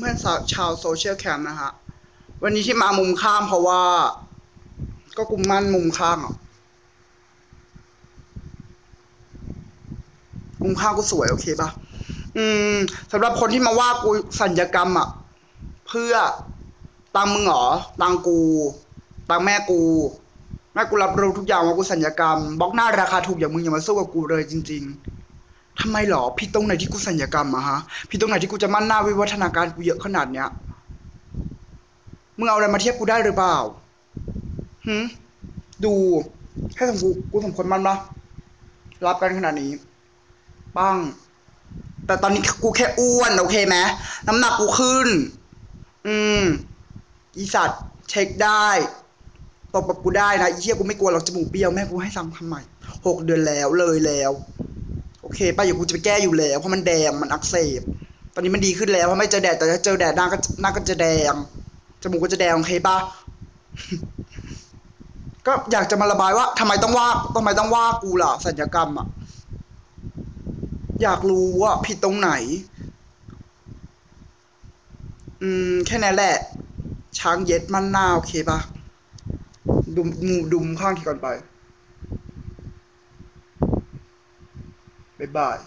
เพื่อนๆชาวโซเชียลแคมนะฮะ วันนี้ที่มามุมข้างเพราะว่า ก็กุมมั่นมุมข้างอะมุมข้างกูสวยโอเคปะอืมสำหรับคนที่มาว่ากูสัญญกรรมอะ เพื่อตังมึงเหรอตังกูตังแม่กูแม่กูรับรู้ทุกอย่างว่ากูสัญญกรรมบล็อกหน้าราคาถูกอย่างมึงอย่ามาสู้กับกูเลยจริง ๆ ทำไมหรอพี่ตรงไหนที่กูสัญญกรรมอะฮะ พี่ตรงไหนที่กูจะมั่นหน้าวิวัฒนาการกูเยอะขนาดเนี้ย มึงเอาอะไรมาเทียบกูได้หรือเปล่าหืมดูให้สมกูกูสมควรมันปะรับกันขนาดนี้ปังแต่ตอนนี้กูแค่อ้วนโอเคไหมน้ำหนักกูขึ้น อืม อีสัตว์เช็คได้ตบกับกูได้นะอีเหี้ยกูไม่กลัวหรอกจมูกเบี้ยวแม่กูให้สั่งทำใหม่หกเดือนแล้วเลยแล้ว เคป่ะอย่ากูจะไปแก้อยู่แล้วเพราะมันแดงมันอักเสบ ตอนนี้มันดีขึ้นแล้วเพราะไม่เจอแดดแต่ถ้าเจอแดดหน้าก็หน้าก็จะแดงจมูกก็จะแดงโอเคป่ะก็อยากจะมาระบายว่าทำไมต้องว่าทำไมต้องว่ากูล่ะสัญญกรรมอะอยากรู้ว่าผิดตรงไหน อืม แค่นั้นแหละ ช้างเย็ดมันหน้าโอเคปะดุมดุมข้างที่ก่อนไป บ๊ายบาย